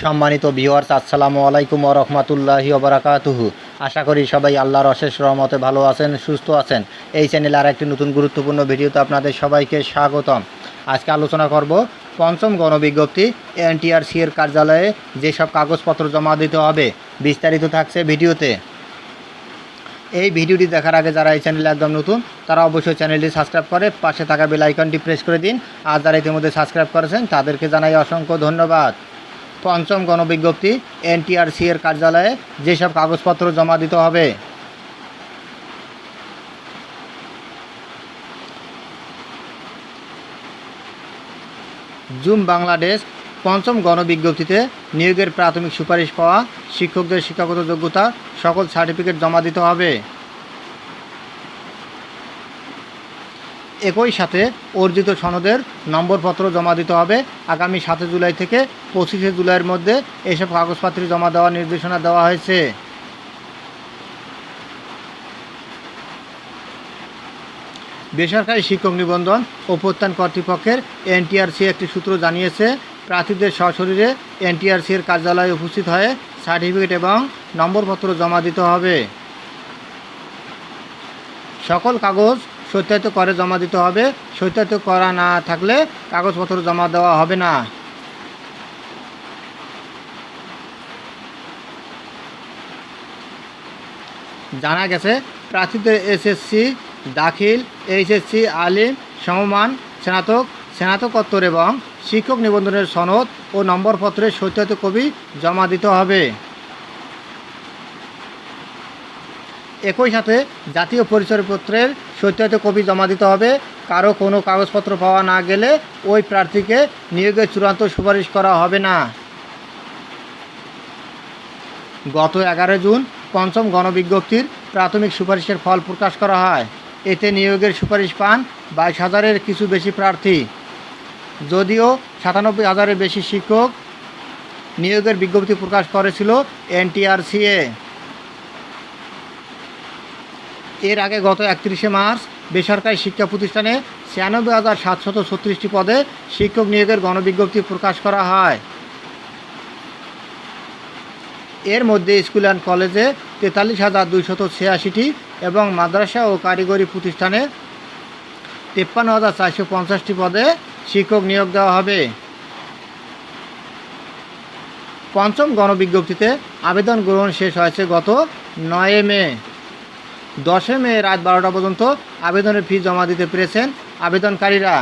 সম্মানিত ভিউয়ার্স আসসালামু আলাইকুম রহমতুল্লাহি ওবরাকাতুহু আশা করি সবাই আল্লাহর অশেষ রহমতে ভালো আছেন, সুস্থ আছেন। এই চ্যানেলে আর একটি নতুন গুরুত্বপূর্ণ ভিডিওতে আপনাদের সবাইকে স্বাগতম। আজকে আলোচনা করব পঞ্চম গণবিজ্ঞপ্তি এনটিআরসি এর কার্যালয়ে যেসব কাগজপত্র জমা দিতে হবে, বিস্তারিত থাকছে ভিডিওতে। এই ভিডিওটি দেখার আগে যারা এই চ্যানেলে একদম নতুন, তারা অবশ্যই চ্যানেলটি সাবস্ক্রাইব করে পাশে থাকা বেল আইকনটি প্রেস করে দিন। আর যারা ইতিমধ্যে সাবস্ক্রাইব করেছেন, তাদেরকে জানাই অসংখ্য ধন্যবাদ। পঞ্চম গণবিজ্ঞপ্তি, এনটিআরসি এর কার্যালয়ে যেসব কাগজপত্র জমা দিতে হবে? জুম বাংলাদেশ পঞ্চম গণবিজ্ঞপ্তিতে নিয়োগের প্রাথমিক সুপারিশ পাওয়া শিক্ষকদের শিক্ষাগত যোগ্যতা, সকল সার্টিফিকেট জমা দিতে হবে। একই সাথে অর্জিত সনদের নম্বরপত্র জমা দিতে হবে। আগামী সাতই জুলাই থেকে পঁচিশে জুলাইয়ের মধ্যে এসব কাগজপত্র জমা দেওয়ার নির্দেশনা দেওয়া হয়েছে। বেসরকারি শিক্ষক নিবন্ধন ও প্রত্যান কর্তৃপক্ষের এনটিআরসি একটি সূত্র জানিয়েছে, প্রার্থীদের সশরীরে এনটিআরসি এর কার্যালয়ে উপস্থিত হয়ে সার্টিফিকেট এবং নম্বরপত্র জমা দিতে হবে। সকল কাগজ সত্যায়িত করে জমা দিতে হবে। সত্যায়িত করা না থাকলে কাগজপত্র জমা দেওয়া হবে না। জানা গেছে, প্রার্থীদের এসএসসি দাখিল এইচএসসি আলিম, সমমান, স্নাতক, স্নাতকোত্তর এবং শিক্ষক নিবন্ধনের সনদ ও নম্বরপত্রের সত্যায়িত কবি জমা দিতে হবে। একই সাথে জাতীয় পরিচয়পত্রের সত্যায়িত কপি জমা দিতে হবে। কারও কোনো কাগজপত্র পাওয়া না গেলে ওই প্রার্থীকে নিয়োগের চূড়ান্ত সুপারিশ করা হবে না। গত এগারো জুন পঞ্চম গণবিজ্ঞপ্তির প্রাথমিক সুপারিশের ফল প্রকাশ করা হয়। এতে নিয়োগের সুপারিশ পান বাইশ হাজারের কিছু বেশি প্রার্থী। যদিও সাতানব্বই হাজারের বেশি শিক্ষক নিয়োগের বিজ্ঞপ্তি প্রকাশ করেছিল এনটিআরসিএ। এর আগে গত একত্রিশে মার্চ বেসরকারি শিক্ষা প্রতিষ্ঠানে ছিয়ানব্বই হাজার সাতশত ছত্রিশটি পদে শিক্ষক নিয়োগের গণবিজ্ঞপ্তি প্রকাশ করা হয়। এর মধ্যে স্কুল অ্যান্ড কলেজে তেতাল্লিশ হাজার দুইশত ছিয়াশিটি এবং মাদ্রাসা ও কারিগরি প্রতিষ্ঠানে তেপ্পান্ন হাজার চারশো পঞ্চাশটি পদে শিক্ষক নিয়োগ দেওয়া হবে। পঞ্চম গণবিজ্ঞপ্তিতে আবেদন গ্রহণ শেষ হয়েছে গত নয় মে। দশই মে রাত বারোটা পর্যন্ত আবেদনের ফি জমা দিতে পেরেছেন আবেদনকারীরা।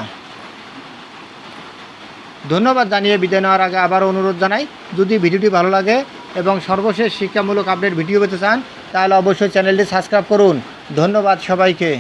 ধন্যবাদ জানিয়ে বিদায় নেওয়ার আগে আবারও অনুরোধ জানাই, যদি ভিডিওটি ভালো লাগে এবং সর্বশেষ শিক্ষামূলক আপডেট ভিডিও পেতে চান, তাহলে অবশ্যই চ্যানেলটি সাবস্ক্রাইব করুন। ধন্যবাদ সবাইকে।